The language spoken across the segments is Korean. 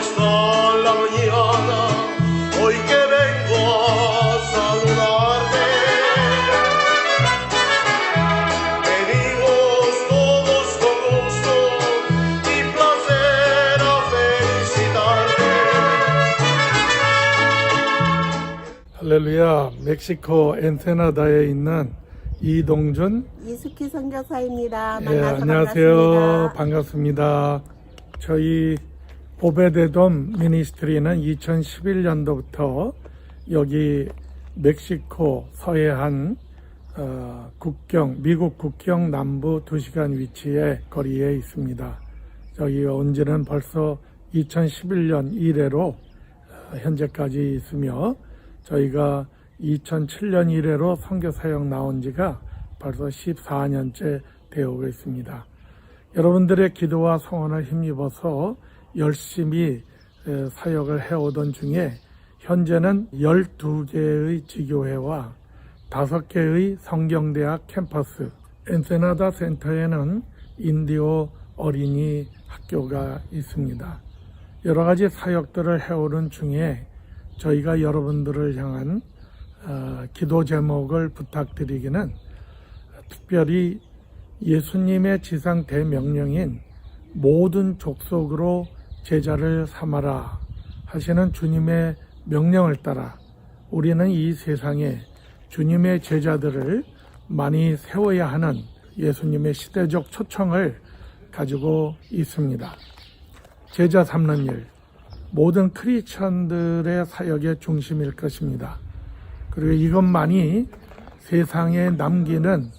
está la mañana, hoy que vengo a saludarte. Venimos todos con gusto y placer a felicitarte. 할렐루야, 멕시코 엔세나다에 있는 이동준. 이숙희 선교사입니다. 예, 만나서 안녕하세요. 반갑습니다. 반갑습니다. 저희 오베데돔 미니스트리는 2011년도부터 여기 멕시코 서해안 어, 국경, 미국 국경 남부 2시간 위치의 거리에 있습니다. 저기 온 지는 벌써 2011년 이래로 어, 현재까지 있으며 저희가 2007년 이래로 선교 사역 나온 지가 벌써 14년째 되어오고 있습니다. 여러분들의 기도와 성원을 힘입어서 열심히 에, 사역을 해오던 중에 현재는 12개의 지교회와 5개의 성경대학 캠퍼스, 엔세나다 센터에는 인디오 어린이 학교가 있습니다. 여러 가지 사역들을 해오는 중에 저희가 여러분들을 향한 어, 기도 제목을 부탁드리기는 특별히 예수님의 지상 대명령인 모든 족속으로 제자를 삼아라 하시는 주님의 명령을 따라 우리는 이 세상에 주님의 제자들을 많이 세워야 하는 예수님의 시대적 초청을 가지고 있습니다. 제자 삼는 일, 모든 크리스천들의 사역의 중심일 것입니다. 그리고 이것만이 세상에 남기는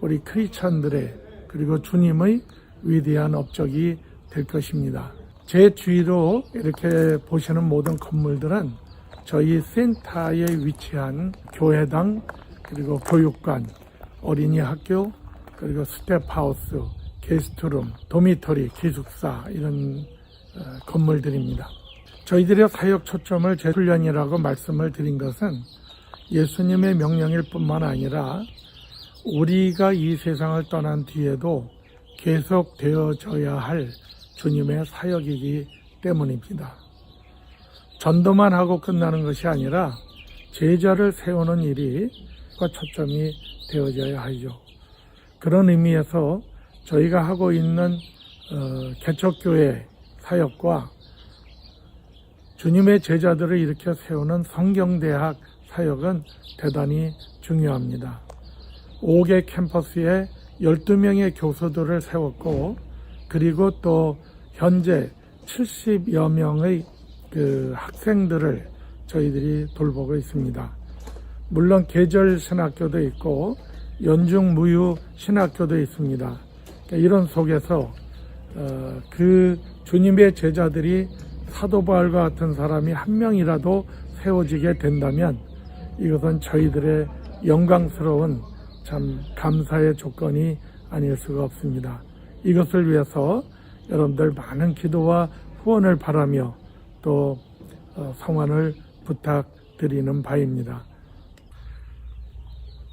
우리 크리스천들의 그리고 주님의 위대한 업적이 될 것입니다. 제 주위로 이렇게 보시는 모든 건물들은 저희 센터에 위치한 교회당 그리고 교육관, 어린이 학교, 그리고 스텝하우스, 게스트룸, 도미토리, 기숙사 이런 어, 건물들입니다. 저희들의 사역 초점을 재훈련이라고 말씀을 드린 것은 예수님의 명령일 뿐만 아니라 우리가 이 세상을 떠난 뒤에도 계속 되어져야 할 주님의 사역이기 때문입니다. 전도만 하고 끝나는 것이 아니라 제자를 세우는 일이 초점이 되어져야 하죠. 그런 의미에서 저희가 하고 있는 어, 개척교회 사역과 주님의 제자들을 일으켜 세우는 성경대학 사역은 대단히 중요합니다. 5개 캠퍼스에 12명의 교수들을 세웠고, 그리고 또 현재 70여 명의 그 학생들을 저희들이 돌보고 있습니다. 물론 계절 신학교도 있고, 연중 무휴 신학교도 있습니다. 그러니까 이런 속에서 어, 그 주님의 제자들이 사도 바울과 같은 사람이 한 명이라도 세워지게 된다면 이것은 저희들의 영광스러운 참 감사의 조건이 아닐 수가 없습니다. 이것을 위해서 여러분들 많은 기도와 후원을 바라며 또 어, 성원을 부탁드리는 바입니다.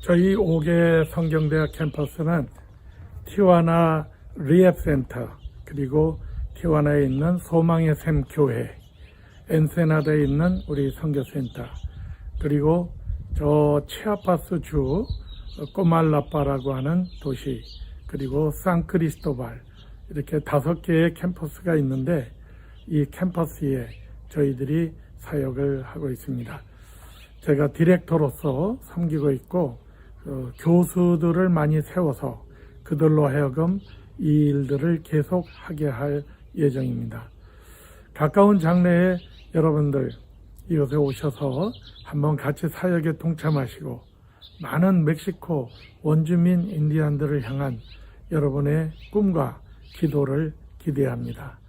저희 5개 성경대학 캠퍼스는 티와나 리앱센터 그리고 티와나에 있는 소망의 샘 교회 엔세나다에 있는 우리 선교센터 그리고 저 치아파스 주 꼬말라빠라고 하는 도시 그리고 산크리스토발 이렇게 다섯 개의 캠퍼스가 있는데 이 캠퍼스에 저희들이 사역을 하고 있습니다. 제가 디렉터로서 섬기고 있고 어, 교수들을 많이 세워서 그들로 하여금 이 일들을 계속 하게 할 예정입니다. 가까운 장래에 여러분들 이곳에 오셔서 한번 같이 사역에 동참하시고 많은 멕시코 원주민 인디안들을 향한 여러분의 꿈과 기도를 기대합니다.